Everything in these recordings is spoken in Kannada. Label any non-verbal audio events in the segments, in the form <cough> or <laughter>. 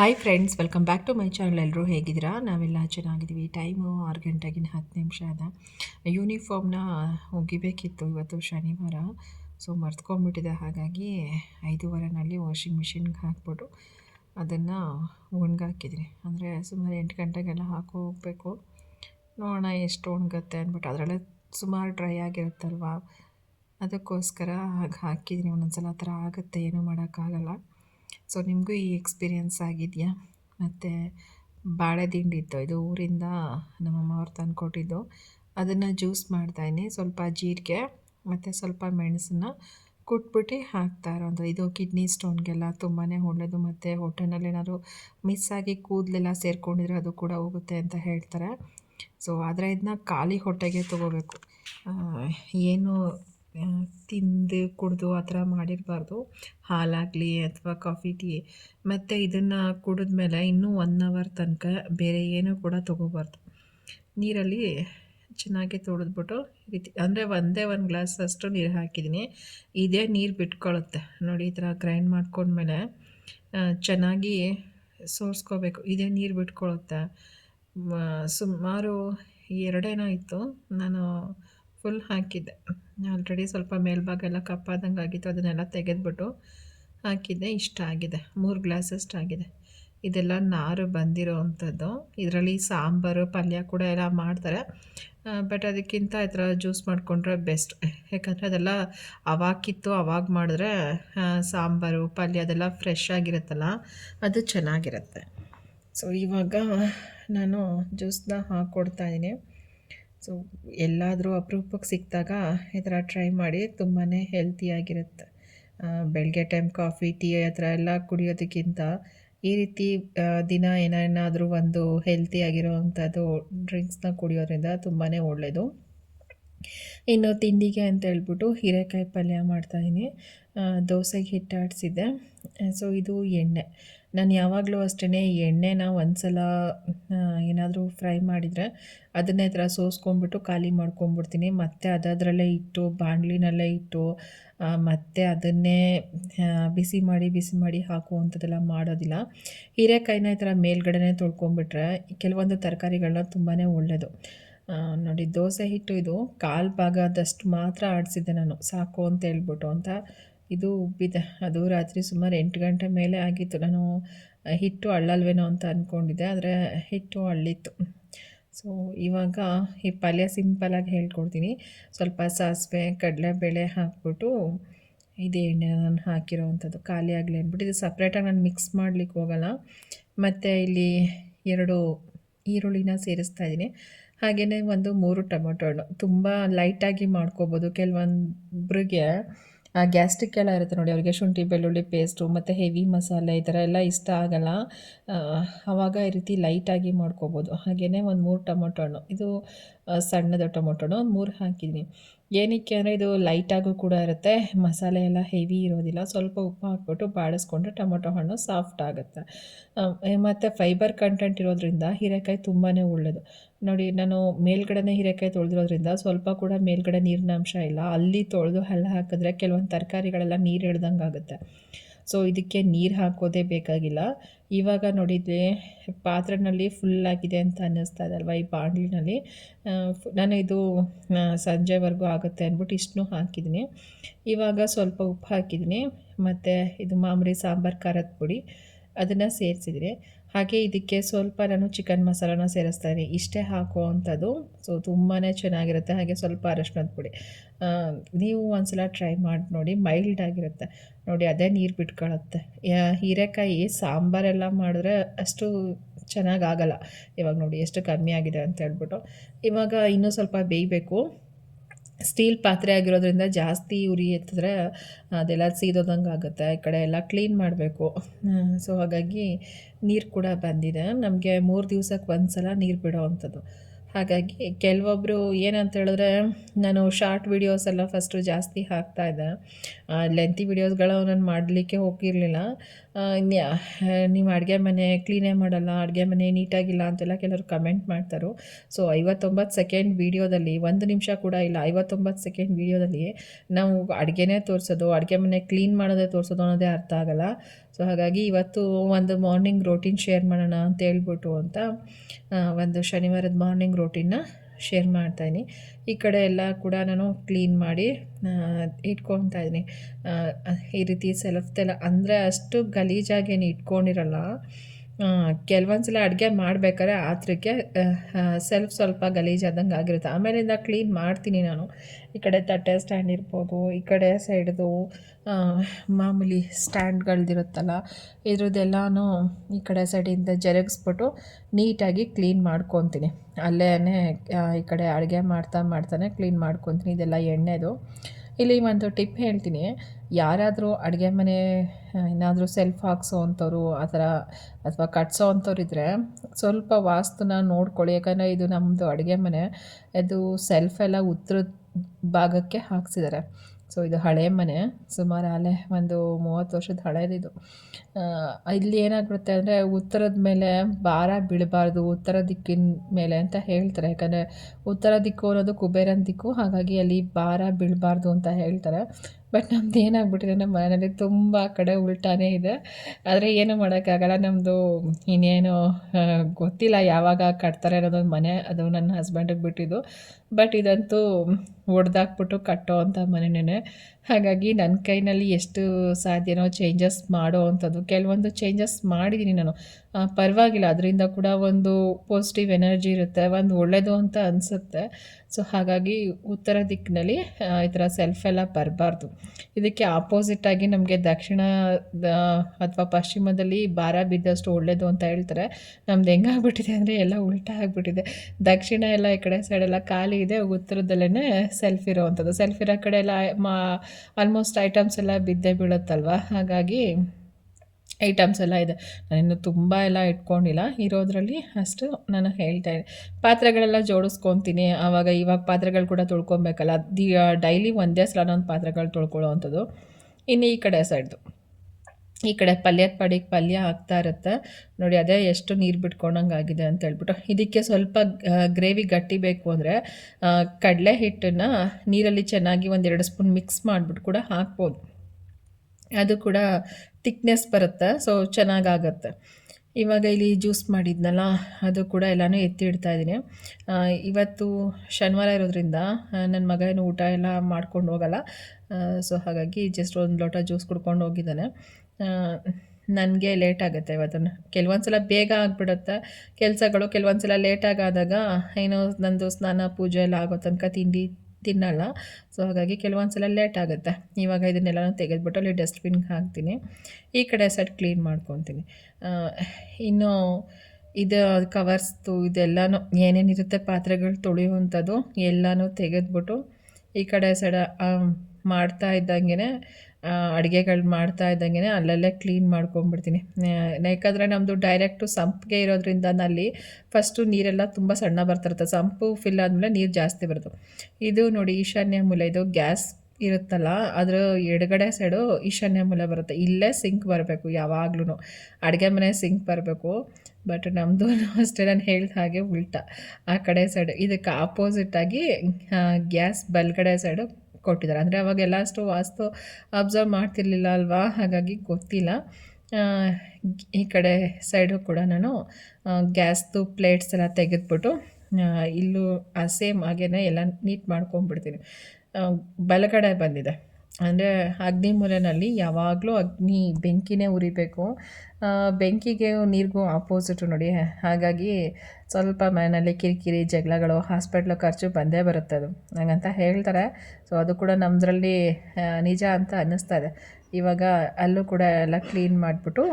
Hi friends welcome back to my channel ಎಲ್ಲರೂ ಹೇಗಿದ್ದೀರಾ? ನಾವೆಲ್ಲ ಚೆನ್ನಾಗಿದ್ದೀವಿ. ಟೈಮು ಆರು ಗಂಟೆಗಿನ ಹತ್ತು ನಿಮಿಷ ಅದ. ಯೂನಿಫಾರ್ಮ್ನ ಒಗಿಬೇಕಿತ್ತು ಇವತ್ತು ಶನಿವಾರ. ಸೊ ಮರ್ತ್ಕೊಂಡ್ಬಿಟ್ಟಿದೆ. ಹಾಗಾಗಿ ಐದೂವರೆನಲ್ಲಿ ವಾಷಿಂಗ್ ಮಿಷಿನ್ಗೆ ಹಾಕ್ಬಿಟ್ಟು ಅದನ್ನು ಒಣಗಾಕಿದ್ದೀನಿ. ಅಂದರೆ ಸುಮಾರು ಎಂಟು ಗಂಟೆಗೆಲ್ಲ ಹಾಕೋ ಹೋಗಬೇಕು. ನೋಡೋಣ ಎಷ್ಟು ಒಣಗುತ್ತೆ ಅಂದ್ಬಿಟ್ಟು. ಅದರಲ್ಲೇ ಸುಮಾರು ಡ್ರೈ ಆಗಿರುತ್ತಲ್ವ? ಅದಕ್ಕೋಸ್ಕರ ಹಾಗೆ ಹಾಕಿದ್ದೀನಿ. ಒಂದೊಂದು ಸಲ ಆ ಥರ ಆಗುತ್ತೆ. ಏನೂ ಮಾಡೋಕ್ಕಾಗಲ್ಲ. ಸೊ ನಿಮಗೂ ಈ ಎಕ್ಸ್ಪೀರಿಯನ್ಸ್ ಆಗಿದೆಯಾ? ಮತ್ತು ಬಾಳೆ ದಿಂಡಿ ಇತ್ತು. ಇದು ಊರಿಂದ ನಮ್ಮಮ್ಮ ಅವ್ರು ತಂದು ಕೊಟ್ಟಿದ್ದು ಅದನ್ನು ಜ್ಯೂಸ್ ಮಾಡ್ತಾಯಿನಿ ಸ್ವಲ್ಪ ಜೀರಿಗೆ, ಮತ್ತು ಸ್ವಲ್ಪ ಮೆಣಸನ್ನ ಕುಟ್ಬಿಟ್ಟು ಹಾಕ್ತಾ ಇರೋದು. ಇದು ಕಿಡ್ನಿ ಸ್ಟೋನ್ಗೆಲ್ಲ ತುಂಬಾ ಒಳ್ಳೆಯದು ಮತ್ತು ಹೋಟೆಲ್ನಲ್ಲಿ ಏನಾದರೂ ಮಿಸ್ ಆಗಿ ಕೂದಲೆಲ್ಲ ಸೇರಿಕೊಂಡಿದ್ರೆ ಅದು ಕೂಡ ಹೋಗುತ್ತೆ ಅಂತ ಹೇಳ್ತಾರೆ. ಸೊ ಆದರೆ ಇದನ್ನ ಖಾಲಿ ಹೊಟ್ಟೆಗೆ ತೊಗೋಬೇಕು. ಏನು ತಿಂದು ಕುಡಿದು ಆ ಥರ ಮಾಡಿರಬಾರ್ದು. ಹಾಲಾಗಲಿ ಅಥವಾ ಕಾಫಿ, ಟೀ. ಮತ್ತು ಇದನ್ನು ಕುಡಿದ್ಮೇಲೆ ಇನ್ನೂ ಒನ್ ಅವರ್ ತನಕ ಬೇರೆ ಏನೂ ಕೂಡ ತೊಗೋಬಾರ್ದು. ನೀರಲ್ಲಿ ಚೆನ್ನಾಗಿ ತೊಳೆದ್ಬಿಟ್ಟು ಈ ರೀತಿ ಅಂದರೆ ಒಂದೇ ಒಂದು ಗ್ಲಾಸ್ ಅಷ್ಟು ನೀರು ಹಾಕಿದ್ದೀನಿ. ಇದೇ ನೀರು ಬಿಟ್ಕೊಳ್ಳುತ್ತೆ ನೋಡಿ ಈ ಥರ ಗ್ರೈಂಡ್ ಮಾಡ್ಕೊಂಡ್ಮೇಲೆ ಚೆನ್ನಾಗಿ ಸೋರಿಸ್ಕೋಬೇಕು. ಇದೇ ನೀರು ಬಿಟ್ಕೊಳ್ಳುತ್ತೆ ಸುಮಾರು ಎರಡೇನೋ ಇತ್ತು. ನಾನು ಫುಲ್ ಹಾಕಿದ್ದೆ. ಆಲ್ರೆಡಿ ಸ್ವಲ್ಪ ಮೇಲ್ಭಾಗ ಎಲ್ಲ ಕಪ್ಪಾದಂಗೆ ಆಗಿತ್ತು, ಅದನ್ನೆಲ್ಲ ತೆಗೆದುಬಿಟ್ಟು ಹಾಕಿದ್ದೆ. ಇಷ್ಟ ಆಗಿದೆ. ಮೂರು ಗ್ಲಾಸಷ್ಟು ಆಗಿದೆ. ಇದೆಲ್ಲ ನಾರು ಬಂದಿರೋ ಅಂಥದ್ದು. ಇದರಲ್ಲಿ ಸಾಂಬಾರು, ಪಲ್ಯ ಕೂಡ ಎಲ್ಲ ಮಾಡ್ತಾರೆ. ಬಟ್ ಅದಕ್ಕಿಂತ ಈ ಥರ ಜ್ಯೂಸ್ ಮಾಡಿಕೊಂಡ್ರೆ ಬೆಸ್ಟ್. ಯಾಕಂದರೆ ಅದೆಲ್ಲ ಅವಾಗಿತ್ತು ಅವಾಗ ಮಾಡಿದ್ರೆ ಸಾಂಬಾರು, ಪಲ್ಯ ಅದೆಲ್ಲ ಫ್ರೆಶ್ ಆಗಿರುತ್ತಲ್ಲ, ಅದು ಚೆನ್ನಾಗಿರುತ್ತೆ. ಸೊ ಇವಾಗ ನಾನು ಜ್ಯೂಸನ್ನ ಹಾಕ್ಕೊಡ್ತಾಯಿದ್ದೀನಿ ಸೊ ಎಲ್ಲಾದರೂ ಅಪರೂಪಕ್ಕೆ ಸಿಕ್ಕಿದಾಗ ಈ ಥರ ಟ್ರೈ ಮಾಡಿ ತುಂಬಾ ಹೆಲ್ತಿಯಾಗಿರುತ್ತೆ ಬೆಳಗ್ಗೆ ಟೈಮ್ ಕಾಫಿ ಟೀ ಆ ಥರ ಎಲ್ಲ ಕುಡಿಯೋದಕ್ಕಿಂತ ಈ ರೀತಿ ದಿನ ಏನೇನಾದರೂ ಒಂದು ಹೆಲ್ತಿಯಾಗಿರೋ ಅಂಥದ್ದು ಡ್ರಿಂಕ್ಸ್ನ ಕುಡಿಯೋದ್ರಿಂದ ತುಂಬಾ ಒಳ್ಳೆಯದು ಇನ್ನು ತಿಂಡಿಗೆ ಅಂತ ಹೇಳ್ಬಿಟ್ಟು ಹೀರೆಕಾಯಿ ಪಲ್ಯ ಮಾಡ್ತಾಯಿದ್ದೀನಿ ದೋಸೆಗೆ ಹಿಟ್ಟಾಡಿಸಿದ್ದೆ ಸೊ ಇದು ಎಣ್ಣೆ. ನಾನು ಯಾವಾಗಲೂ ಅಷ್ಟೇ ಎಣ್ಣೆನ ಒಂದು ಸಲ ಏನಾದರೂ ಫ್ರೈ ಮಾಡಿದರೆ ಅದನ್ನೇ ಥರ ಸೋಸ್ಕೊಂಡ್ಬಿಟ್ಟು ಖಾಲಿ ಮಾಡ್ಕೊಂಬಿಡ್ತೀನಿ ಮತ್ತು ಅದರಲ್ಲೇ ಇಟ್ಟು ಬಾಣಲಿನಲ್ಲೇ ಇಟ್ಟು ಮತ್ತು ಅದನ್ನೇ ಬಿಸಿ ಮಾಡಿ ಬಿಸಿ ಮಾಡಿ ಹಾಕುವಂಥದ್ದೆಲ್ಲ ಮಾಡೋದಿಲ್ಲ. ಹೀರೆಕಾಯಿನ ಈ ಥರ ಮೇಲ್ಗಡೆನೇ ತೊಳ್ಕೊಂಬಿಟ್ರೆ ಕೆಲವೊಂದು ತರಕಾರಿಗಳನ್ನ ತುಂಬಾ ಒಳ್ಳೆಯದು ನೋಡಿ, ದೋಸೆ ಹಿಟ್ಟು ಇದು ಕಾಲು ಭಾಗದಷ್ಟು ಮಾತ್ರ ಆಡಿಸಿದ್ದೆ ನಾನು. ಸಾಕು ಅಂತ ಹೇಳ್ಬಿಟ್ಟು ಅಂತ ಇದು ಉಬ್ಬಿದೆ. ಅದು ರಾತ್ರಿ ಸುಮಾರು ಎಂಟು ಗಂಟೆ ಮೇಲೆ ಆಗಿತ್ತು. ನಾನು ಹಿಟ್ಟು ಅಳ್ಳಲ್ವೇನೋ ಅಂತ ಅಂದ್ಕೊಂಡಿದ್ದೆ ಆದರೆ ಹಿಟ್ಟು ಅಳ್ಳಿತ್ತು. ಸೊ ಇವಾಗ ಈ ಪಲ್ಯ ಸಿಂಪಲಾಗಿ ಹೇಳ್ಕೊಡ್ತೀನಿ. ಸ್ವಲ್ಪ ಸಾಸಿವೆ, ಕಡಲೆಬೇಳೆ ಹಾಕ್ಬಿಟ್ಟು ಇದೇ ಎಣ್ಣೆ ನಾನು ಹಾಕಿರೋ ಅಂಥದ್ದು ಖಾಲಿ ಆಗಲಿ ಅಂದ್ಬಿಟ್ಟು ಇದು ಸಪ್ರೇಟಾಗಿ ನಾನು ಮಿಕ್ಸ್ ಮಾಡಲಿಕ್ಕೆ ಹೋಗಲ್ಲ. ಮತ್ತು ಇಲ್ಲಿ ಎರಡು ಈರುಳ್ಳಿನ ಸೇರಿಸ್ತಾ ಇದ್ದೀನಿ. ಹಾಗೆಯೇ ಒಂದು ಮೂರು ಟೊಮೊಟೊ ಹಣ್ಣು ತುಂಬ ಲೈಟಾಗಿ ಮಾಡ್ಕೋಬೋದು. ಕೆಲವೊಂದ್ರಿಗೆ ಗ್ಯಾಸ್ಟ್ರಿಕ್ ಎಲ್ಲ ಇರುತ್ತೆ ನೋಡಿ, ಅವರಿಗೆ ಶುಂಠಿ, ಬೆಳ್ಳುಳ್ಳಿ ಪೇಸ್ಟು ಮತ್ತು ಹೆವಿ ಮಸಾಲೆ ಈ ಥರ ಎಲ್ಲ ಇಷ್ಟ ಆಗಲ್ಲ. ಆವಾಗ ಈ ರೀತಿ ಲೈಟಾಗಿ ಮಾಡ್ಕೋಬೋದು. ಹಾಗೆಯೇ ಒಂದು ಮೂರು ಟೊಮೊಟೊ ಹಣ್ಣು ಇದು ಸಣ್ಣದ ಟೊಮೊಟೊ ಹಣ್ಣು ಒಂದು ಮೂರು ಹಾಕಿದ್ದೀನಿ ಏನಕ್ಕೆ ಅಂದರೆ ಇದು ಲೈಟಾಗೂ ಕೂಡ ಇರುತ್ತೆ. ಮಸಾಲೆ ಎಲ್ಲ ಹೆವಿ ಇರೋದಿಲ್ಲ. ಸ್ವಲ್ಪ ಉಪ್ಪು ಹಾಕ್ಬಿಟ್ಟು ಬಾಡಿಸ್ಕೊಂಡ್ರೆ ಟೊಮೊಟೊ ಹಣ್ಣು ಸಾಫ್ಟ್ ಆಗುತ್ತೆ. ಮತ್ತು ಫೈಬರ್ ಕಂಟೆಂಟ್ ಇರೋದ್ರಿಂದ ಹೀರೆಕಾಯಿ ತುಂಬಾ ಒಳ್ಳೆಯದು ನೋಡಿ, ನಾನು ಮೇಲ್ಗಡೆನೇ ಹೀರೆಕಾಯಿ ತೊಳೆದಿರೋದ್ರಿಂದ ಸ್ವಲ್ಪ ಕೂಡ ಮೇಲ್ಗಡೆ ನೀರಿನ ಅಂಶ ಇಲ್ಲ. ಅಲ್ಲಿ ತೊಳೆದು ಹಲ್ಲ ಹಾಕಿದ್ರೆ ಕೆಲವೊಂದು ತರಕಾರಿಗಳೆಲ್ಲ ನೀರು ಹಿಡ್ದಂಗೆ ಆಗುತ್ತೆ. ಸೊ ಇದಕ್ಕೆ ನೀರು ಹಾಕೋದೇ ಬೇಕಾಗಿಲ್ಲ. ಇವಾಗ ನೋಡಿದರೆ ಪಾತ್ರೆನಲ್ಲಿ ಫುಲ್ಲಾಗಿದೆ ಅಂತ ಅನ್ನಿಸ್ತಾ ಇದೆ ಅಲ್ವಾ ಈ ಬಾಂಡ್ಲಿನಲ್ಲಿ ನಾನು ಇದು ಸಂಜೆವರೆಗೂ ಆಗುತ್ತೆ ಅಂದ್ಬಿಟ್ಟು ಇಷ್ಟನ್ನೂ ಹಾಕಿದ್ದೀನಿ. ಇವಾಗ ಸ್ವಲ್ಪ ಉಪ್ಪು ಹಾಕಿದ್ದೀನಿ. ಮತ್ತು ಇದು ಮಾಮೂಲಿ ಸಾಂಬಾರು ಖಾರದ ಪುಡಿ. ಅದನ್ನು ಸೇರಿಸಿದ್ದೀನಿ. ಹಾಗೆ ಇದಕ್ಕೆ ಸ್ವಲ್ಪ ನಾನು ಚಿಕನ್ ಮಸಾಲಾನ ಸೇರಿಸ್ತಾಯಿದ್ದೀನಿ ಇಷ್ಟೇ ಹಾಕುವಂಥದ್ದು ಸೊ ತುಂಬಾ ಚೆನ್ನಾಗಿರುತ್ತೆ. ಹಾಗೆ ಸ್ವಲ್ಪ ಅರಶಿನದ ಪುಡಿ. ನೀವು ಒಂದ್ಸಲ ಟ್ರೈ ಮಾಡಿ ನೋಡಿ. ಮೈಲ್ಡ್ ಆಗಿರುತ್ತೆ. ನೋಡಿ, ಅದೇ ನೀರು ಬಿಟ್ಕೊಳ್ಳುತ್ತೆ ಹೀರೆಕಾಯಿ, ಸಾಂಬಾರೆಲ್ಲ ಮಾಡಿದ್ರೆ ಅಷ್ಟು ಚೆನ್ನಾಗಾಗಲ್ಲ ಇವಾಗ ನೋಡಿ, ಎಷ್ಟು ಕಮ್ಮಿ ಆಗಿದೆ ಅಂತ ಹೇಳ್ಬಿಟ್ಟು. ಇವಾಗ ಇನ್ನೂ ಸ್ವಲ್ಪ ಬೇಯಬೇಕು. ಸ್ಟೀಲ್ ಪಾತ್ರೆ ಆಗಿರೋದ್ರಿಂದ ಜಾಸ್ತಿ ಉರಿ ಎತ್ತಿದ್ರೆ ಅದೆಲ್ಲ ಸೀದೋದಂಗೆ ಆಗುತ್ತೆ. ಈ ಕಡೆ ಎಲ್ಲ ಕ್ಲೀನ್ ಮಾಡಬೇಕು. ಸೊ ಹಾಗಾಗಿ ನೀರು ಕೂಡ ಬಂದಿದೆ. ನಮಗೆ ಮೂರು ದಿವ್ಸಕ್ಕೆ ಒಂದು ಸಲ ನೀರು ಬಿಡೋ ಅಂಥದ್ದು. ಹಾಗಾಗಿ ಕೆಲವೊಬ್ಬರು ಏನಂತ ಹೇಳಿದ್ರೆ, ನಾನು ಶಾರ್ಟ್ ವೀಡಿಯೋಸ್ ಎಲ್ಲ ಫಸ್ಟು ಜಾಸ್ತಿ ಹಾಕ್ತಾಯಿದ್ದೆ ಲೆಂತಿ ವೀಡಿಯೋಸ್ಗಳು ನಾನು ಮಾಡಲಿಕ್ಕೆ ಹೋಗಿರಲಿಲ್ಲ ನೀವು ಅಡುಗೆ ಮನೆ ಕ್ಲೀನೇ ಮಾಡಲ್ಲ, ಅಡುಗೆ ಮನೆ ನೀಟಾಗಿಲ್ಲ ಅಂತೆಲ್ಲ ಕೆಲವರು ಕಮೆಂಟ್ ಮಾಡ್ತಾರೆ. ಸೊ ಐವತ್ತೊಂಬತ್ತು ಸೆಕೆಂಡ್ ವೀಡಿಯೋದಲ್ಲಿ ಒಂದು ನಿಮಿಷ ಕೂಡ ಇಲ್ಲ, ಐವತ್ತೊಂಬತ್ತು ಸೆಕೆಂಡ್ ವೀಡಿಯೋದಲ್ಲಿ ನಾವು ಅಡುಗೆನೇ ತೋರಿಸೋದು, ಅಡುಗೆ ಮನೆ ಕ್ಲೀನ್ ಮಾಡೋದೇ ತೋರಿಸೋದು ಅನ್ನೋದೇ ಅರ್ಥ ಆಗಲ್ಲ. ಸೊ ಹಾಗಾಗಿ ಇವತ್ತು ಒಂದು ಮಾರ್ನಿಂಗ್ ರೋಟೀನ್ ಶೇರ್ ಮಾಡೋಣ ಅಂತ ಹೇಳ್ಬಿಟ್ಟು ಅಂತ ಒಂದು ಶನಿವಾರದ ಮಾರ್ನಿಂಗ್ ರೋಟೀನ್ನ ಶೇರ್ ಮಾಡ್ತಾಯಿದ್ದೀನಿ ಈ ಕಡೆ ಎಲ್ಲ ಕೂಡ ನಾನು ಕ್ಲೀನ್ ಮಾಡಿ ಇಟ್ಕೊತಾ ಇದ್ದೀನಿ. ಈ ರೀತಿ ಸೆಲ್ಫ್ದೆಲ್ಲ ಅಂದರೆ ಅಷ್ಟು ಗಲೀಜಾಗಿ ಏನು ಇಟ್ಕೊಂಡಿರಲ್ಲ. ಕೆಲವೊಂದು ಸಲ ಅಡುಗೆ ಮಾಡಬೇಕಾದ್ರೆ ಆತ್ರಕ್ಕೆ ಸೆಲ್ಫ್ ಸ್ವಲ್ಪ ಗಲೀಜಾದಂಗೆ ಆಗಿರುತ್ತೆ. ಆಮೇಲಿಂದ ಕ್ಲೀನ್ ಮಾಡ್ತೀನಿ ನಾನು. ಈ ಕಡೆ ತಟ್ಟೆ ಸ್ಟ್ಯಾಂಡ್ ಇರ್ಬೋದು, ಈ ಕಡೆ ಸೈಡ್ದು ಮಾಮೂಲಿ ಸ್ಟ್ಯಾಂಡ್ಗಳ್ದಿರುತ್ತಲ್ಲ ಇದ್ರದ್ದೆಲ್ಲನೂ ಈ ಕಡೆ ಸೈಡಿಂದ ಜರಗಿಸ್ಬಿಟ್ಟು ನೀಟಾಗಿ ಕ್ಲೀನ್ ಮಾಡ್ಕೊತೀನಿ. ಅಲ್ಲೇ ಈ ಕಡೆ ಅಡುಗೆ ಮಾಡ್ತಾ ಮಾಡ್ತಾನೆ ಕ್ಲೀನ್ ಮಾಡ್ಕೊತೀನಿ, ಇದೆಲ್ಲ ಎಣ್ಣೆದು. ಇಲ್ಲಿ ಒಂದು ಟಿಪ್ ಹೇಳ್ತೀನಿ. ಯಾರಾದರೂ ಅಡುಗೆ ಮನೆ ಏನಾದರೂ ಸೆಲ್ಫ್ ಹಾಕ್ಸೋ ಅಂಥವ್ರು, ಆ ಥರ ಅಥವಾ ಕಟ್ಸೋ ಅಂಥವ್ರು ಇದ್ದರೆ ಸ್ವಲ್ಪ ವಾಸ್ತುನ ನೋಡ್ಕೊಳ್ಳಿ. ಯಾಕಂದರೆ ಇದು ನಮ್ಮದು ಅಡುಗೆ ಮನೆ. ಇದು ಸೆಲ್ಫ್ ಎಲ್ಲ ಉತ್ತರ ಭಾಗಕ್ಕೆ ಹಾಕ್ಸಿದ್ದಾರೆ. ಸೊ ಇದು ಹಳೆ ಮನೆ, ಸುಮಾರು ಅಲ್ಲೇ ಒಂದು ಮೂವತ್ತು ವರ್ಷದ ಹಳೇದಿದು. ಇಲ್ಲಿ ಏನಾಗ್ಬಿಡುತ್ತೆ ಅಂದರೆ ಉತ್ತರದ ಮೇಲೆ ಭಾರ ಬೀಳಬಾರ್ದು, ಉತ್ತರ ದಿಕ್ಕಿನ ಮೇಲೆ ಅಂತ ಹೇಳ್ತಾರೆ. ಯಾಕಂದರೆ ಉತ್ತರ ದಿಕ್ಕು ಅನ್ನೋದು ಕುಬೇರನ ದಿಕ್ಕು, ಹಾಗಾಗಿ ಅಲ್ಲಿ ಭಾರ ಬೀಳಬಾರ್ದು ಅಂತ ಹೇಳ್ತಾರೆ. ಬಟ್ ನಮ್ದು ಏನಾಗ್ಬಿಟ್ಟಿದೆ, ನಮ್ಮ ಮನೆಯಲ್ಲಿ ತುಂಬ ಕಡೆ ಉಲ್ಟಾನೇ ಇದೆ. ಆದರೆ ಏನು ಮಾಡೋಕ್ಕಾಗಲ್ಲ ನಮ್ಮದು ಇನ್ನೇನು ಗೊತ್ತಿಲ್ಲ ಯಾವಾಗ ಕಟ್ತಾರೆ ಅನ್ನೋದೊಂದು ಮನೆ, ಅದು ನನ್ನ ಹಸ್ಬೆಂಡಿಗೆ ಬಿಟ್ಟಿದ್ದು. ಬಟ್ ಇದಂತೂ ಒಡೆದಾಕ್ಬಿಟ್ಟು ಕಟ್ಟೋ ಅಂಥ ಮನೆನೇ. ಹಾಗಾಗಿ ನನ್ನ ಕೈನಲ್ಲಿ ಎಷ್ಟು ಸಾಧ್ಯನೋ ಚೇಂಜಸ್ ಮಾಡೋ ಅಂಥದ್ದು. ಕೆಲವೊಂದು ಚೇಂಜಸ್ ಮಾಡಿದ್ದೀನಿ ನಾನು. ಪರವಾಗಿಲ್ಲ. ಅದರಿಂದ ಕೂಡ ಒಂದು ಪಾಸಿಟಿವ್ ಎನರ್ಜಿ ಇರುತ್ತೆ. ಒಂದು ಒಳ್ಳೆಯದು ಅಂತ ಅನಿಸುತ್ತೆ. ಸೊ ಹಾಗಾಗಿ ಉತ್ತರ ದಿಕ್ಕಿನಲ್ಲಿ ಈ ಥರ ಸೆಲ್ಫ್ ಎಲ್ಲ ಬರಬಾರ್ದು. ಇದಕ್ಕೆ ಆಪೋಸಿಟ್ಟಾಗಿ ನಮಗೆ ದಕ್ಷಿಣ ಅಥವಾ ಪಶ್ಚಿಮದಲ್ಲಿ ಭಾರ ಬಿದ್ದಷ್ಟು ಒಳ್ಳೆಯದು ಅಂತ ಹೇಳ್ತಾರೆ. ನಮ್ದು ಹೆಂಗಾಗ್ಬಿಟ್ಟಿದೆ ಅಂದರೆ ಎಲ್ಲ ಉಲ್ಟಾ ಆಗಿಬಿಟ್ಟಿದೆ. ದಕ್ಷಿಣ ಎಲ್ಲ ಈ ಕಡೆ ಸೈಡೆಲ್ಲ ಖಾಲಿ ಇದೆ ಉತ್ತರದಲ್ಲೇ ಸೆಲ್ಫ್ ಇರೋವಂಥದ್ದು ಸೆಲ್ಫ್ ಇರೋ ಕಡೆ ಎಲ್ಲ ಮಾ ಆಲ್ಮೋಸ್ಟ್ ಐಟಮ್ಸ್ ಎಲ್ಲ ಬಿದ್ದೇ ಬೀಳುತ್ತಲ್ವ? ಹಾಗಾಗಿ ಐಟಮ್ಸ್ ಎಲ್ಲ ಇದೆ. ನಾನಿನ್ನು ತುಂಬ ಎಲ್ಲ ಇಟ್ಕೊಂಡಿಲ್ಲ. ಇರೋದ್ರಲ್ಲಿ ಅಷ್ಟು ನಾನು ಹೇಳ್ತಾ ಇದ್ದೆ. ಪಾತ್ರೆಗಳೆಲ್ಲ ಜೋಡಿಸ್ಕೊತೀನಿ. ಆವಾಗ ಇವಾಗ ಪಾತ್ರೆಗಳು ಕೂಡ ತೊಳ್ಕೊಬೇಕಲ್ಲ. ದಿ ಡೈಲಿ ಒಂದೇ ಸಲ ನಾನು ಪಾತ್ರೆಗಳು ತೊಳ್ಕೊಳ್ಳೋ ಅಂಥದ್ದು. ಇನ್ನು ಈ ಕಡೆ ಸೈಡ್ದು ಈ ಕಡೆ ಪಲ್ಯದ ಪಡಿಗೆ ಪಲ್ಯ ಆಗ್ತಾ ಇರುತ್ತೆ. ನೋಡಿ, ಅದೇ ಎಷ್ಟು ನೀರು ಬಿಟ್ಕೊಂಡಂಗೆ ಆಗಿದೆ ಅಂತ ಹೇಳ್ಬಿಟ್ಟು. ಇದಕ್ಕೆ ಸ್ವಲ್ಪ ಗ್ರೇವಿ ಗಟ್ಟಿ ಬೇಕು ಅಂದರೆ ಕಡಲೆ ಹಿಟ್ಟನ್ನು ನೀರಲ್ಲಿ ಚೆನ್ನಾಗಿ ಒಂದೆರಡು ಸ್ಪೂನ್ ಮಿಕ್ಸ್ ಮಾಡಿಬಿಟ್ಟು ಕೂಡ ಹಾಕ್ಬೋದು. ಅದು ಕೂಡ ತಿಕ್ನೆಸ್ ಬರುತ್ತೆ, ಸೊ ಚೆನ್ನಾಗಾಗತ್ತೆ ಇವಾಗ ಇಲ್ಲಿ ಜ್ಯೂಸ್ ಮಾಡಿದ್ನಲ್ಲ, ಅದು ಕೂಡ ಎಲ್ಲನೂ ಎತ್ತಿಡ್ತಾ ಇದ್ದೀನಿ ಇವತ್ತು ಶನಿವಾರ ಇರೋದ್ರಿಂದ ನನ್ನ ಮಗ ಏನು ಊಟ ಎಲ್ಲ ಮಾಡ್ಕೊಂಡು ಹೋಗಲ್ಲ. ಸೊ ಹಾಗಾಗಿ ಜಸ್ಟ್ ಒಂದು ಲೋಟ ಜ್ಯೂಸ್ ಕುಡ್ಕೊಂಡು ಹೋಗಿದ್ದಾನೆ. ನನಗೆ ಲೇಟ್ ಆಗುತ್ತೆ ಇವತ್ತು ಕೆಲವೊಂದು ಸಲ ಬೇಗ ಆಗಿಬಿಡುತ್ತೆ. ಕೆಲಸಗಳು ಕೆಲವೊಂದು ಸಲ ಲೇಟಾಗಿ ಆದಾಗ ಏನೋ ನಂದು ಸ್ನಾನ, ಪೂಜೆ ಎಲ್ಲ ಆಗೋ ತನಕ ತಿಂಡಿ ತಿನ್ನಲ್ಲ. ಸೊ ಹಾಗಾಗಿ ಕೆಲವೊಂದು ಸಲ ಲೇಟ್ ಆಗುತ್ತೆ. ಇವಾಗ ಇದನ್ನೆಲ್ಲನೂ ತೆಗೆದುಬಿಟ್ಟು ಅಲ್ಲಿ ಡಸ್ಟ್ಬಿನ್ಗೆ ಹಾಕ್ತೀನಿ. ಈ ಕಡೆ ಸೈಡ್ ಕ್ಲೀನ್ ಮಾಡ್ಕೊತೀನಿ. ಇನ್ನು ಇದು ಕವರ್ಸ್ದು ಇದೆಲ್ಲನೂ ಏನೇನಿರುತ್ತೆ, ಪಾತ್ರೆಗಳು ತೊಳೆಯುವಂಥದ್ದು ಎಲ್ಲನೂ ತೆಗೆದ್ಬಿಟ್ಟು ಈ ಕಡೆ ಸೈಡ ಮಾಡ್ತಾ ಇದ್ದಂಗೆ ಅಡುಗೆಗಳು ಮಾಡ್ತಾ ಇದ್ದಂಗೆ ಅಲ್ಲಲ್ಲೇ ಕ್ಲೀನ್ ಮಾಡ್ಕೊಂಬಿಡ್ತೀನಿ. ಯಾಕಂದರೆ ನಮ್ಮದು ಡೈರೆಕ್ಟು ಸಂಪಿಗೆ ಇರೋದ್ರಿಂದ ನಲ್ಲಿ ಫಸ್ಟು ನೀರೆಲ್ಲ ತುಂಬ ಸಣ್ಣ ಬರ್ತಿರುತ್ತೆ. ಸಂಪು ಫಿಲ್ ಆದಮೇಲೆ ನೀರು ಜಾಸ್ತಿ ಬರುತ್ತೆ. ಇದು ನೋಡಿ ಈಶಾನ್ಯ ಮೂಲ, ಇದು ಗ್ಯಾಸ್ ಇರುತ್ತಲ್ಲ, ಅದರ ಎಡಗಡೆ ಸೈಡು ಈಶಾನ್ಯ ಮೂಲೆ ಬರುತ್ತೆ. ಇಲ್ಲೇ ಸಿಂಕ್ ಬರಬೇಕು ಯಾವಾಗ್ಲೂ ಅಡುಗೆ ಮನೆ ಸಿಂಕ್ ಬರಬೇಕು ಬಟ್ ನಮ್ಮದು <laughs> ಅಷ್ಟೇ ನಾನು ಹೇಳಿದ ಹಾಗೆ ಉಲ್ಟಾ. ಆ ಕಡೆ ಸೈಡು ಇದಕ್ಕೆ ಆಪೋಸಿಟ್ಟಾಗಿ ಗ್ಯಾಸ್ ಬಲ್ಗಡೆ ಸೈಡು ಕೊಟ್ಟಿದ್ದಾರೆ. ಅಂದರೆ ಅವಾಗೆಲ್ಲ ಅಷ್ಟು ವಾಸ್ತು ಅಬ್ಸರ್ವ್ ಮಾಡ್ತಿರ್ಲಿಲ್ಲ ಅಲ್ವಾ? ಹಾಗಾಗಿ ಗೊತ್ತಿಲ್ಲ. ಈ ಕಡೆ ಸೈಡು ಕೂಡ ನಾನು ಗ್ಯಾಸ್ದು ಪ್ಲೇಟ್ಸ್ ಎಲ್ಲ ತೆಗೆದ್ಬಿಟ್ಟು ಆ, ಇಲ್ಲೂ ಸೇಮ್ ಹಾಗೇ ಎಲ್ಲ ನೀಟ್ ಮಾಡ್ಕೊಂಬಿಡ್ತೀನಿ ಆ, ಬಲಗಡೆ ಬಂದಿದೆ. ಅಂದರೆ ಅಗ್ನಿ ಮೂಲೆಯಲ್ಲಿ ಯಾವಾಗಲೂ ಅಗ್ನಿ ಬೆಂಕಿನೇ ಉರಿಬೇಕು. ಬೆಂಕಿಗೆ ನೀರಿಗೂ ಆಪೋಸಿಟು ನೋಡಿ. ಹಾಗಾಗಿ ಸ್ವಲ್ಪ ಮನೆಯಲ್ಲಿ ಕಿರಿಕಿರಿ, ಜಗಳಗಳು ಹಾಸ್ಪಿಟ್ಲ್ ಖರ್ಚು ಬಂದೇ ಬರುತ್ತೆ ಅದು. ಹಂಗಂತ ಹೇಳ್ತಾರೆ. ಸೊ ಅದು ಕೂಡ ನಮ್ಮದ್ರಲ್ಲಿ ನಿಜ ಅಂತ ಅನ್ನಿಸ್ತಾ ಇದೆ. ಇವಾಗ ಅಲ್ಲೂ ಕೂಡ ಎಲ್ಲ ಕ್ಲೀನ್ ಮಾಡಿಬಿಟ್ಟು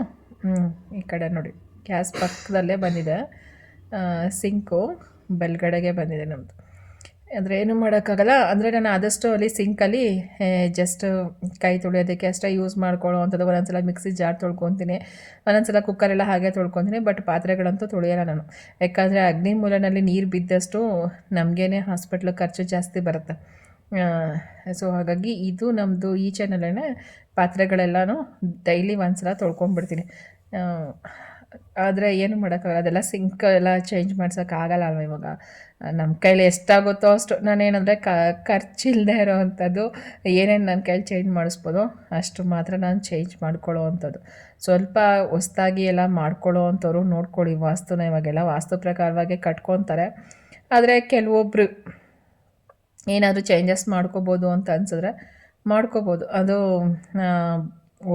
ಈ ಕಡೆ ನೋಡಿ. ಗ್ಯಾಸ್ ಪಕ್ಕದಲ್ಲೇ ಬಂದಿದೆ. ಸಿಂಕು ಬೆಲ್ಗಡೆಗೆ ಬಂದಿದೆ ನಮ್ಮದು ಅಂದರೆ ಏನು ಮಾಡೋಕ್ಕಾಗಲ್ಲ. ಅಂದರೆ ನಾನು ಆದಷ್ಟು ಅಲ್ಲಿ ಸಿಂಕಲ್ಲಿ ಜಸ್ಟ್ ಕೈ ತೊಳೆಯೋದಕ್ಕೆ ಅಷ್ಟೇ ಯೂಸ್ ಮಾಡ್ಕೊಳ್ಳೋ ಅಂಥದ್ದು ಒಂದೊಂದ್ಸಲ ಮಿಕ್ಸಿ ಜಾರ್ ತೊಳ್ಕೊತೀನಿ. ಒಂದೊಂದ್ಸಲ ಕುಕ್ಕರೆಲ್ಲ ಹಾಗೆ ತೊಳ್ಕೊತೀನಿ ಬಟ್ ಪಾತ್ರೆಗಳಂತೂ ತೊಳೆಯಲ್ಲ ನಾನು. ಯಾಕಂದರೆ ಅಗ್ನಿ ಮೂಲನಲ್ಲಿ ನೀರು ಬಿದ್ದಷ್ಟು ನಮಗೇನೆ ಹಾಸ್ಪಿಟ್ಲ್ ಖರ್ಚು ಜಾಸ್ತಿ ಬರುತ್ತೆ. ಸೊ ಹಾಗಾಗಿ ಇದು ನಮ್ಮದು ಈ ಚಾನಲೇ ಪಾತ್ರೆಗಳೆಲ್ಲನೂ ಡೈಲಿ ಒಂದ್ಸಲ ತೊಳ್ಕೊಂಬಿಡ್ತೀನಿ ಆದರೆ ಏನು ಮಾಡೋಕ್ಕಾಗಲ್ಲ. ಅದೆಲ್ಲ ಸಿಂಕ್ ಎಲ್ಲ ಚೇಂಜ್ ಮಾಡ್ಸೋಕ್ಕಾಗಲ್ಲ ಅಲ್ವ ಇವಾಗ? ನಮ್ಮ ಕೈಲಿ ಎಷ್ಟಾಗುತ್ತೋ ಅಷ್ಟು ನಾನೇನಂದರೆ ಖರ್ಚಿಲ್ಲದೆ ಇರೋವಂಥದ್ದು ಏನೇನು ನನ್ನ ಕೈಲಿ ಚೇಂಜ್ ಮಾಡಿಸ್ಬೋದು, ಅಷ್ಟು ಮಾತ್ರ ನಾನು ಚೇಂಜ್ ಮಾಡ್ಕೊಳ್ಳೋ ಅಂಥದ್ದು. ಸ್ವಲ್ಪ ಹೊಸ್ದಾಗಿ ಎಲ್ಲ ಮಾಡ್ಕೊಳ್ಳೋ ಅಂಥವ್ರು ನೋಡ್ಕೊಳ್ಳಿ. ವಾಸ್ತುನ ಇವಾಗೆಲ್ಲ ವಾಸ್ತು ಪ್ರಕಾರವಾಗಿ ಕಟ್ಕೊತಾರೆ. ಆದರೆ ಕೆಲವೊಬ್ಬರು ಏನಾದರೂ ಚೇಂಜಸ್ ಮಾಡ್ಕೋಬೋದು ಅಂತ ಅನ್ಸಿದ್ರೆ ಮಾಡ್ಕೋಬೋದು. ಅದು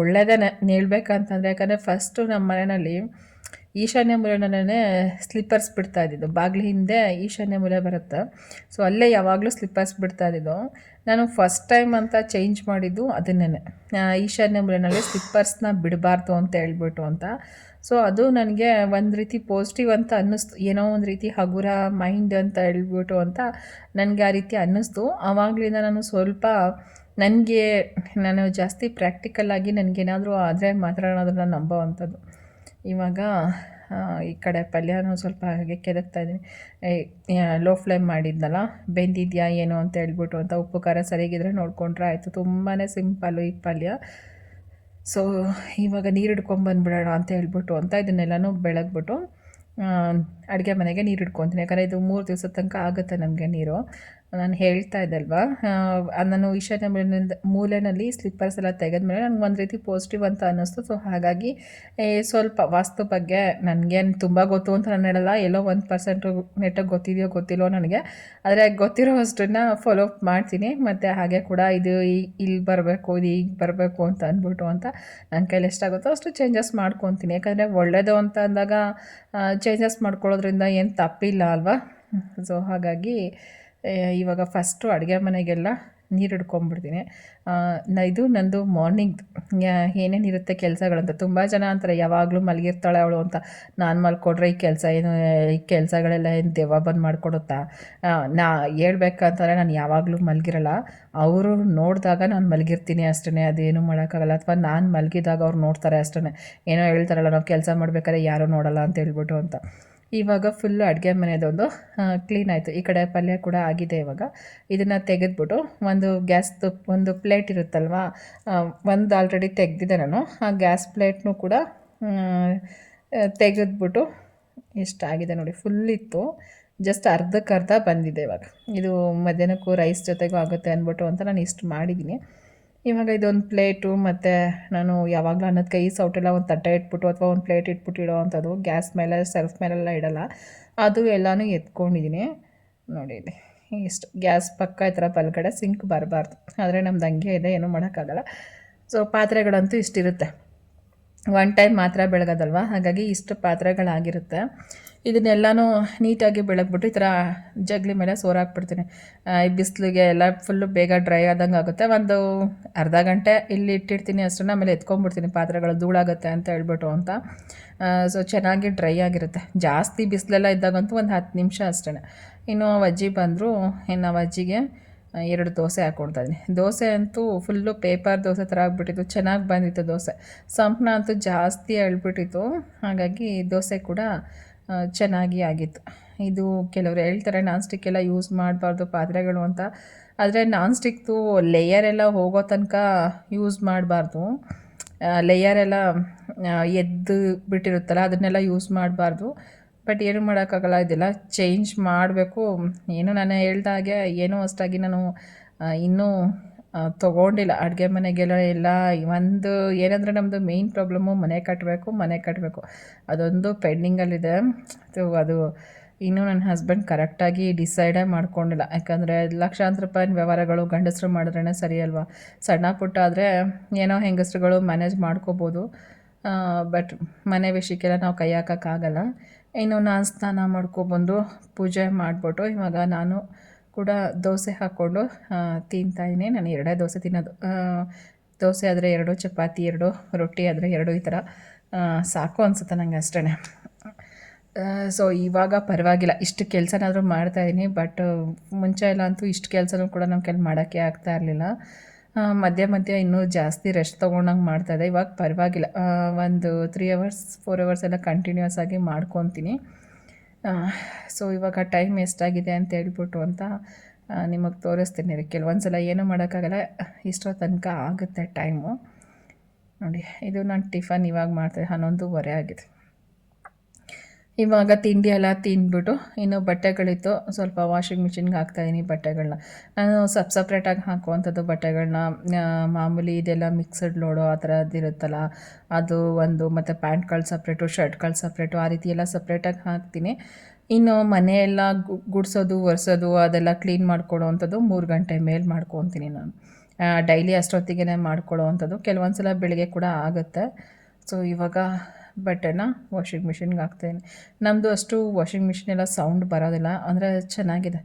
ಒಳ್ಳೆಯದೇ ಹೇಳ್ಬೇಕಂತಂದರೆ ಯಾಕಂದರೆ ಫಸ್ಟು ನಮ್ಮ ಮನೆಯಲ್ಲಿ ಈಶಾನ್ಯ ಮೂಲೆನೇ ಸ್ಲಿಪ್ಪರ್ಸ್ ಬಿಡ್ತಾ ಇದ್ದಿದ್ದು. ಬಾಗಿಲು ಹಿಂದೆ ಈಶಾನ್ಯ ಮೂಲೆ ಬರುತ್ತೆ. ಸೊ ಅಲ್ಲೇ ಯಾವಾಗಲೂ ಸ್ಲಿಪ್ಪರ್ಸ್ ಬಿಡ್ತಾ ಇದ್ದಿದ್ದು. ನಾನು ಫಸ್ಟ್ ಟೈಮ್ ಅಂತ ಚೇಂಜ್ ಮಾಡಿದ್ದು ಅದನ್ನೇ ಈಶಾನ್ಯ ಮೂಲೆನಲ್ಲಿ ಸ್ಲಿಪ್ಪರ್ಸ್ನ ಬಿಡಬಾರ್ದು ಅಂತ ಹೇಳ್ಬಿಟ್ಟು ಅಂತ. ಸೊ ಅದು ನನಗೆ ಒಂದು ರೀತಿ ಪಾಸಿಟಿವ್ ಅಂತ ಅನ್ನಿಸ್ತು. ಏನೋ ಒಂದು ರೀತಿ ಹಗುರ ಮೈಂಡ್ ಅಂತ ಹೇಳ್ಬಿಟ್ಟು ಅಂತ ನನಗೆ ಆ ರೀತಿ ಅನ್ನಿಸ್ತು. ಆವಾಗಲಿಂದ ನಾನು ಸ್ವಲ್ಪ ನನಗೆ, ನಾನು ಜಾಸ್ತಿ ಪ್ರಾಕ್ಟಿಕಲ್ ಆಗಿ ನನಗೇನಾದರೂ ಆದರೆ ಮಾತ್ರ ನಂಬೋ ಅಂಥದ್ದು ಇವಾಗ ಈ ಕಡೆ ಪಲ್ಯನೂ ಸ್ವಲ್ಪ ಹಾಗೆ ಕೆದಕ್ತಾ ಇದ್ದೀನಿ. ಲೋ ಫ್ಲೇಮ್ ಮಾಡಿದ್ನಲ್ಲ, ಬೆಂದಿದೆಯಾ ಏನು ಅಂತ ಹೇಳ್ಬಿಟ್ಟು ಅಂತ ಉಪ್ಪು ಖಾರ ಸರಿಯಾಗಿದ್ರೆ ನೋಡಿಕೊಂಡ್ರೆ ಆಯಿತು. ತುಂಬಾ ಸಿಂಪಲ್ಲು ಈ ಪಲ್ಯ. ಸೊ ಇವಾಗ ನೀರು ಹಿಡ್ಕೊಂಬಂದ್ಬಿಡೋಣ ಅಂತ ಹೇಳ್ಬಿಟ್ಟು ಅಂತ ಇದನ್ನೆಲ್ಲನೂ ಬೆಳಗ್ಬಿಟ್ಟು ಅಡುಗೆ ಮನೆಗೆ ನೀರು ಹಿಡ್ಕೊತೀನಿ. ಯಾಕಂದರೆ ಇದು ಮೂರು ದಿವಸದ ತನಕ ಆಗುತ್ತೆ ನಮಗೆ ನೀರು. ನಾನು ಹೇಳ್ತಾ ಇದ್ದಲ್ವಾ? ನಾನು ಈಶಾನ್ಯ ಮೂಲೆಯಲ್ಲಿ ಸ್ಲಿಪ್ಪರ್ಸ್ ಎಲ್ಲ ತೆಗೆದ್ಮೇಲೆ ನನಗೆ ಒಂದು ರೀತಿ ಪಾಸಿಟಿವ್ ಅಂತ ಅನ್ನಿಸ್ತು. ಸೊ ಹಾಗಾಗಿ ಸ್ವಲ್ಪ ವಾಸ್ತು ಬಗ್ಗೆ ನನಗೇನು ತುಂಬ ಗೊತ್ತು ಅಂತ ನಾನು ಹೇಳಲ್ಲ. ಎಲ್ಲೋ ಒಂದು ಪರ್ಸೆಂಟು ನೆಟ್ಟಾಗಿ ಗೊತ್ತಿದೆಯೋ ಗೊತ್ತಿಲ್ಲೋ ನನಗೆ. ಆದರೆ ಗೊತ್ತಿರೋ ಅಷ್ಟನ್ನು ಫಾಲೋ ಅಪ್ ಮಾಡ್ತೀನಿ. ಮತ್ತು ಹಾಗೆ ಕೂಡ ಇದು ಇಲ್ಲಿ ಬರಬೇಕು, ಇದು ಈಗ ಬರಬೇಕು ಅಂತ ಅಂದ್ಬಿಟ್ಟು ಅಂತ ನನ್ನ ಕೈಲಿ ಎಷ್ಟಾಗುತ್ತೋ ಅಷ್ಟು ಚೇಂಜಸ್ ಮಾಡ್ಕೊತೀನಿ. ಯಾಕಂದರೆ ಒಳ್ಳೆಯದು ಅಂತ ಅಂದಾಗ ಚೇಂಜಸ್ ಮಾಡ್ಕೊಳ್ಳೋದ್ರಿಂದ ಏನು ತಪ್ಪಿಲ್ಲ ಅಲ್ವಾ? ಸೊ ಹಾಗಾಗಿ ಇವಾಗ ಫಸ್ಟು ಅಡುಗೆ ಮನೆಗೆಲ್ಲ ನೀರು ಹಿಡ್ಕೊಂಬಿಡ್ತೀನಿ. ಇದು ನಂದು ಮಾರ್ನಿಂಗ್ ಏನೇನಿರುತ್ತೆ ಕೆಲಸಗಳಂತ. ತುಂಬ ಜನ ಅಂತಾರೆ, ಯಾವಾಗಲೂ ಮಲಗಿರ್ತಾಳೆ ಅವಳು ಅಂತ. ನಾನು ಮಲ್ಕೊಡ್ರೆ ಈ ಕೆಲಸ ಏನು, ಈ ಕೆಲಸಗಳೆಲ್ಲ ಏನು ದೆವ್ವ ಬಂದು ಮಾಡಿಕೊಡುತ್ತಾ? ನಾ ಹೇಳ್ಬೇಕಂತಾರೆ ನಾನು ಯಾವಾಗಲೂ ಮಲಗಿರಲ್ಲ. ಅವರು ನೋಡಿದಾಗ ನಾನು ಮಲಗಿರ್ತೀನಿ ಅಷ್ಟೇ ಅದೇನು ಮಾಡೋಕ್ಕಾಗಲ್ಲ. ಅಥವಾ ನಾನು ಮಲಗಿದಾಗ ಅವ್ರು ನೋಡ್ತಾರೆ ಅಷ್ಟೇ ಏನೋ ಹೇಳ್ತಾರಲ್ಲ, ನಾವು ಕೆಲಸ ಮಾಡ್ಬೇಕಾದ್ರೆ ಯಾರೂ ನೋಡಲ್ಲ ಅಂತ ಹೇಳ್ಬಿಟ್ಟು ಅಂತ. ಇವಾಗ ಫುಲ್ಲು ಅಡುಗೆ ಮನೆಯದೊಂದು ಕ್ಲೀನ್ ಆಯಿತು. ಈ ಕಡೆ ಪಲ್ಯ ಕೂಡ ಆಗಿದೆ ಇವಾಗ. ಇದನ್ನು ತೆಗೆದ್ಬಿಟ್ಟು ಒಂದು ಗ್ಯಾಸ್ ಒಂದು ಪ್ಲೇಟ್ ಇರುತ್ತಲ್ವ ಒಂದು ಆಲ್ರೆಡಿ ತೆಗೆದಿದ್ದೆ ನಾನು. ಆ ಗ್ಯಾಸ್ ಪ್ಲೇಟ್ನೂ ಕೂಡ ತೆಗೆದ್ಬಿಟ್ಟು ಎಷ್ಟಾಗಿದೆ ನೋಡಿ ಫುಲ್ ಇತ್ತು. ಜಸ್ಟ್ ಅರ್ಧಕ್ಕರ್ಧ ಬಂದಿದೆ ಇವಾಗ. ಇದು ಮಧ್ಯಾಹ್ನಕ್ಕೂ ರೈಸ್ ಜೊತೆಗೂ ಆಗುತ್ತೆ ಅಂದ್ಬಿಟ್ಟು ಅಂತ ನಾನು ಇಷ್ಟು ಮಾಡಿದ್ದೀನಿ. ಇವಾಗ ಇದೊಂದು ಪ್ಲೇಟು, ಮತ್ತು ನಾನು ಯಾವಾಗಲೂ ಅನ್ನೋದು ಕೈ ಸೌಟೆಲ್ಲ ಒಂದು ತಟ್ಟೆ ಇಟ್ಬಿಟ್ಟು ಅಥವಾ ಒಂದು ಪ್ಲೇಟ್ ಇಟ್ಬಿಟ್ಟು ಇಡೋ ಅಂಥದ್ದು. ಗ್ಯಾಸ್ ಮೇಲೆ, ಸೆಲ್ಫ್ ಮೇಲೆಲ್ಲ ಇಡಲ್ಲ. ಅದು ಎಲ್ಲನೂ ಎತ್ಕೊಂಡಿದ್ದೀನಿ ನೋಡಿ ಇಲ್ಲಿ, ಇಷ್ಟು. ಗ್ಯಾಸ್ ಪಕ್ಕ ಈ ಥರ ಬಲ್ಗಡೆ ಸಿಂಕ್ ಬರಬಾರ್ದು. ಆದರೆ ನಮ್ದು ಹಂಗೆ ಇದೆ, ಏನೂ ಮಾಡೋಕ್ಕಾಗಲ್ಲ. ಸೊ, ಪಾತ್ರೆಗಳಂತೂ ಇಷ್ಟಿರುತ್ತೆ. ಒನ್ ಟೈಮ್ ಮಾತ್ರ ಬೆಳಗೋದಲ್ವ? ಹಾಗಾಗಿ ಇಷ್ಟು ಪಾತ್ರೆಗಳಾಗಿರುತ್ತೆ. ಇದನ್ನೆಲ್ಲನೂ ನೀಟಾಗಿ ಬೆಳಗ್ಬಿಟ್ಟು ಈ ಥರ ಜಗ್ಲಿ ಮೇಲೆ ಸೋರಾಕ್ಬಿಡ್ತೀನಿ. ಈ ಬಿಸಿಲಿಗೆ ಎಲ್ಲ ಫುಲ್ಲು ಬೇಗ ಡ್ರೈ ಆದಂಗೆ ಆಗುತ್ತೆ. ಒಂದು ಅರ್ಧ ಗಂಟೆ ಇಲ್ಲಿ ಇಟ್ಟಿರ್ತೀನಿ ಅಷ್ಟನ್ನು ಆಮೇಲೆ ಎತ್ಕೊಂಡ್ಬಿಡ್ತೀನಿ ಪಾತ್ರೆಗಳು ಧೂಳಾಗುತ್ತೆ ಅಂತ ಹೇಳ್ಬಿಟ್ಟು ಅಂತ. ಸೊ ಚೆನ್ನಾಗಿ ಡ್ರೈ ಆಗಿರುತ್ತೆ. ಜಾಸ್ತಿ ಬಿಸಿಲೆಲ್ಲ ಇದ್ದಾಗಂತೂ ಒಂದು ಹತ್ತು ನಿಮಿಷ ಅಷ್ಟೇ ಇನ್ನು ಅಜ್ಜಿ ಬಂದರು, ಇನ್ನು ಅಜ್ಜಿಗೆ ಎರಡು ದೋಸೆ ಹಾಕ್ಕೊಡ್ತಾಯಿದ್ದೀನಿ ದೋಸೆ ಅಂತೂ ಫುಲ್ಲು ಪೇಪರ್ ದೋಸೆ ಥರ ಆಗಿಬಿಟ್ಟಿತ್ತು. ಚೆನ್ನಾಗಿ ಬಂದಿತ್ತು ದೋಸೆ. ಸಂಪಣ ಅಂತೂ ಜಾಸ್ತಿ ಅಳ್ಬಿಟ್ಟಿತ್ತು ಹಾಗಾಗಿ ದೋಸೆ ಕೂಡ ಚೆನ್ನಾಗಿ ಆಗಿತ್ತು. ಇದು ಕೆಲವರು ಹೇಳ್ತಾರೆ ನಾನ್ ಸ್ಟಿಕ್ ಎಲ್ಲ ಯೂಸ್ ಮಾಡಬಾರ್ದು ಪಾತ್ರೆಗಳು ಅಂತ. ಆದರೆ ನಾನ್ ಸ್ಟಿಕ್ದು ಲೇಯರ್ ಎಲ್ಲ ಹೋಗೋ ತನಕ ಯೂಸ್ ಮಾಡಬಾರ್ದು. ಲೇಯರ್ ಎಲ್ಲ ಎದ್ದು ಬಿಟ್ಟಿರುತ್ತಲ್ಲ, ಅದನ್ನೆಲ್ಲ ಯೂಸ್ ಮಾಡಬಾರ್ದು. ಬಟ್ ಏನು ಮಾಡೋಕ್ಕಾಗಲ್ಲ, ಇದೆಲ್ಲ ಚೇಂಜ್ ಮಾಡಬೇಕು. ಏನು ನಾನು ಹೇಳ್ದಾಗೆ ಏನೂ ಅಷ್ಟಾಗಿ ನಾನು ಇನ್ನೂ ತೊಗೊಂಡಿಲ್ಲ. ಅಡುಗೆ ಮನೆಗೆಲ್ಲ ಎಲ್ಲ ಒಂದು, ಏನಂದರೆ ನಮ್ಮದು ಮೇಯ್ನ್ ಪ್ರಾಬ್ಲಮ್ಮು ಮನೆ ಕಟ್ಟಬೇಕು ಮನೆ ಕಟ್ಟಬೇಕು ಅದೊಂದು ಪೆಂಡಿಂಗಲ್ಲಿದೆ ಸೊ ಅದು ಇನ್ನೂ ನನ್ನ ಹಸ್ಬೆಂಡ್ ಕರೆಕ್ಟಾಗಿ ಡಿಸೈಡೇ ಮಾಡ್ಕೊಂಡಿಲ್ಲ. ಯಾಕಂದರೆ ಲಕ್ಷಾಂತರ ರೂಪಾಯಿನ ವ್ಯವಹಾರಗಳು ಗಂಡಸರು ಮಾಡಿದ್ರೇ ಸರಿ ಅಲ್ವಾ? ಸಣ್ಣ ಪುಟ್ಟ ಆದರೆ ಏನೋ ಹೆಂಗಸರುಗಳು ಮ್ಯಾನೇಜ್ ಮಾಡ್ಕೋಬೋದು. ಬಟ್ ಮನೆ ವಿಷಯಕ್ಕೆಲ್ಲ ನಾವು ಕೈ ಹಾಕೋಕ್ಕಾಗಲ್ಲ. ಇನ್ನು ನಾನು ಸ್ನಾನ ಮಾಡ್ಕೊಬಂದು ಪೂಜೆ ಮಾಡಿಬಿಟ್ಟು ಇವಾಗ ನಾನು ಕೂಡ ದೋಸೆ ಹಾಕ್ಕೊಂಡು ತಿಂತಾಯಿದ್ದೀನಿ ನಾನು ಎರಡೇ ದೋಸೆ ತಿನ್ನೋದು. ದೋಸೆ ಆದರೆ ಎರಡು, ಚಪಾತಿ ಎರಡು, ರೊಟ್ಟಿ ಆದರೆ ಎರಡು ಈ ಥರ ಸಾಕು ಅನಿಸುತ್ತೆ ನನಗೆ ಅಷ್ಟೇ ಸೊ ಇವಾಗ ಪರವಾಗಿಲ್ಲ. ಇಷ್ಟು ಕೆಲಸನಾದರೂ ಮಾಡ್ತಾಯಿದ್ದೀನಿ ಬಟ್ ಮುಂಚೆ ಎಲ್ಲ ಅಂತೂ ಇಷ್ಟು ಕೆಲಸನೂ ಕೂಡ ನಮ್ಮ ಕೆಲ ಮಾಡೋಕ್ಕೆ ಆಗ್ತಾ ಇರಲಿಲ್ಲ. ಮಧ್ಯ ಮಧ್ಯ ಇನ್ನೂ ಜಾಸ್ತಿ ರೆಸ್ಟ್ ತೊಗೊಂಡಂಗೆ ಇದೆ ಇವಾಗ ಪರವಾಗಿಲ್ಲ. ಒಂದು ತ್ರೀ ಅವರ್ಸ್ ಫೋರ್ ಅವರ್ಸ್ ಎಲ್ಲ ಕಂಟಿನ್ಯೂಸ್ ಆಗಿ ಮಾಡ್ಕೊತೀನಿ. ಸೊ ಇವಾಗ ಟೈಮ್ ಎಷ್ಟಾಗಿದೆ ಅಂತ ಹೇಳ್ಬಿಟ್ಟು ಅಂತ ನಿಮಗೆ ತೋರಿಸ್ತೀನಿ ರೀ. ಕೆಲವೊಂದು ಸಲ ಏನೂ ಮಾಡೋಕ್ಕಾಗಲ್ಲ. ಇಷ್ಟೋ ತನಕ ಆಗುತ್ತೆ ಟೈಮು ನೋಡಿ, ಇದು ನಾನು ಟಿಫನ್ ಇವಾಗ ಮಾಡ್ತೀನಿ ಹನ್ನೊಂದುವರೆ ಆಗಿದೆ. ಇವಾಗ ತಿಂಡಿ ಎಲ್ಲ ತಿಂದ್ಬಿಟ್ಟು ಇನ್ನು ಬಟ್ಟೆಗಳಿತ್ತು. ಸ್ವಲ್ಪ ವಾಷಿಂಗ್ ಮಿಷಿನ್ಗೆ ಹಾಕ್ತಾಯಿದ್ದೀನಿ ಬಟ್ಟೆಗಳನ್ನ ನಾನು ಸಪ್ ಸಪ್ರೇಟಾಗಿ ಹಾಕುವಂಥದ್ದು ಬಟ್ಟೆಗಳನ್ನ ಮಾಮೂಲಿ ಇದೆಲ್ಲ ಮಿಕ್ಸಡ್ ಲೋಡು ಆ ಥರದ್ದು ಇರುತ್ತಲ್ಲ, ಅದು ಒಂದು ಮತ್ತು ಪ್ಯಾಂಟ್ಗಳು ಸಪ್ರೇಟು ಶರ್ಟ್ಗಳು ಸಪ್ರೇಟು ಆ ರೀತಿ ಎಲ್ಲ ಸಪ್ರೇಟಾಗಿ ಹಾಕ್ತೀನಿ. ಇನ್ನು ಮನೆಯೆಲ್ಲ ಗುಡಿಸೋದು, ಒರೆಸೋದು, ಅದೆಲ್ಲ ಕ್ಲೀನ್ ಮಾಡ್ಕೊಳ್ಳೋ ಅಂಥದ್ದು ಮೂರು ಗಂಟೆ ಮೇಲೆ ಮಾಡ್ಕೊತೀನಿ ನಾನು. ಡೈಲಿ ಅಷ್ಟೊತ್ತಿಗೆ ಮಾಡ್ಕೊಳ್ಳೋ ಅಂಥದ್ದು ಕೆಲವೊಂದು ಸಲ ಬೆಳಿಗ್ಗೆ ಕೂಡ ಆಗುತ್ತೆ. ಸೊ ಇವಾಗ ಬಟ್ಟೆನ ವಾಷಿಂಗ್ ಮಿಷಿನ್ಗೆ ಹಾಕ್ತೇನೆ. ನಮ್ಮದು ಅಷ್ಟು ವಾಷಿಂಗ್ ಮಿಷಿನ್ ಎಲ್ಲ ಸೌಂಡ್ ಬರೋದಿಲ್ಲ, ಅಂದರೆ ಚೆನ್ನಾಗಿದೆ.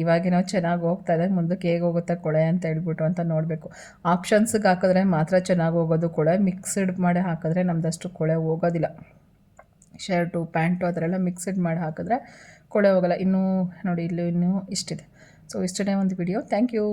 ಇವಾಗೇನೋ ಚೆನ್ನಾಗಿ ಹೋಗ್ತಾ ಇದೆ, ಮುಂದಕ್ಕೆ ಹೇಗೆ ಹೋಗುತ್ತೆ ಕೊಳೆ ಅಂತ ಹೇಳ್ಬಿಟ್ಟು ಅಂತ ನೋಡಬೇಕು. ಆಪ್ಷನ್ಸ್ಗೆ ಹಾಕಿದ್ರೆ ಮಾತ್ರ ಚೆನ್ನಾಗಿ ಹೋಗೋದು ಕೊಳೆ, ಮಿಕ್ಸ್ಡ್ ಮಾಡಿ ಹಾಕಿದ್ರೆ ನಮ್ಮದಷ್ಟು ಕೊಳೆ ಹೋಗೋದಿಲ್ಲ. ಶರ್ಟು, ಪ್ಯಾಂಟು ಎಲ್ಲ ಮಿಕ್ಸ್ಡ್ ಮಾಡಿ ಹಾಕಿದ್ರೆ ಕೊಳೆ ಹೋಗೋಲ್ಲ. ಇನ್ನೂ ನೋಡಿ, ಇಲ್ಲೂ ಇನ್ನೂ ಇಷ್ಟಿದೆ. ಸೊ ಇಷ್ಟೇ ಒಂದು ವಿಡಿಯೋ ಥ್ಯಾಂಕ್ ಯು